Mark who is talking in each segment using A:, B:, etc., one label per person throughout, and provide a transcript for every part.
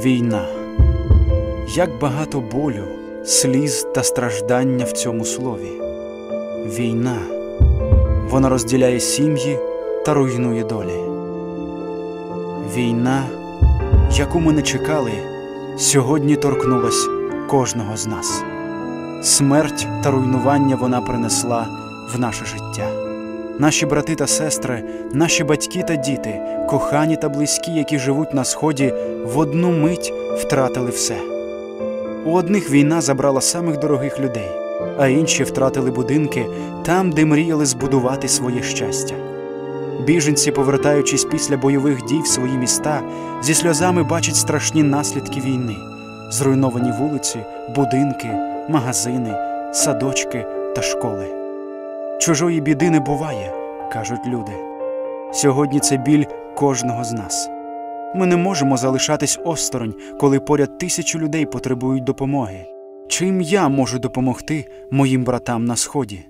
A: Війна. Як багато болю, сліз та страждання в цьому слові. Війна. Вона розділяє сім'ї та руйнує долі. Війна, яку ми не чекали, сьогодні торкнулась кожного з нас. Смерть та руйнування вона принесла в наше життя. Наші брати та сестри, наші батьки та діти, кохані та близькі, які живуть на сході, в одну мить втратили все. У одних війна забрала самих дорогих людей, а інші втратили будинки там, де мріяли збудувати своє щастя. Біженці, повертаючись після бойових дій в свої міста, зі сльозами бачать страшні наслідки війни, зруйновані вулиці, будинки, магазини, садочки та школи. Чужої біди не буває, кажуть люди. Сьогодні це біль кожного з нас. Ми не можемо залишатись осторонь, коли поряд тисячі людей потребують допомоги. Чим я можу допомогти моїм братам на сході?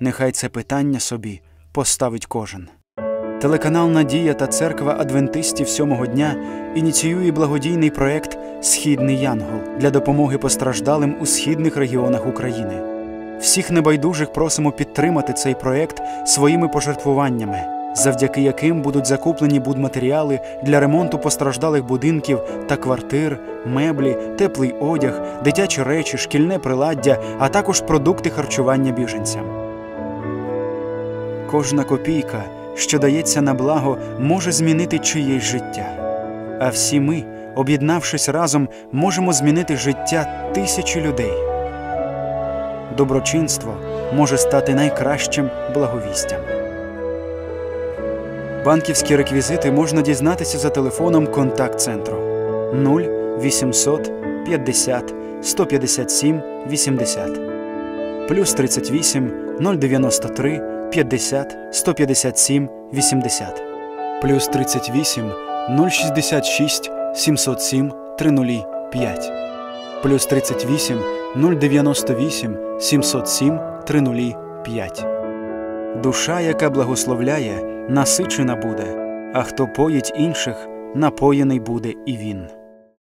A: Нехай це питання собі поставить кожен. Телеканал Надія та церква адвентистів сьомого дня ініціює благодійний проект Східний Янгол для допомоги постраждалим у східних регіонах України. Всіх небайдужих просимо підтримати цей проект своїми пожертвуваннями, завдяки яким будуть закуплені будматеріали для ремонту постраждалих будинків та квартир, меблі, теплий одяг, дитячі речі, шкільне приладдя, а також продукти харчування біженцям. Кожна копійка, що дається на благо, може змінити чиєсь життя. А всі ми, об'єднавшись разом, можемо змінити життя тисячі людей. Доброчинство може стати найкращим благовістям. Банківські реквізити можна дізнатися за телефоном контакт-центру 0 800 50 157 80 плюс 38 093 50 157 80 плюс 38 066 707 305 плюс 38 098 707 305 Душа, яка благословляє, насичена буде, а хто поїть інших, напоєний буде і він.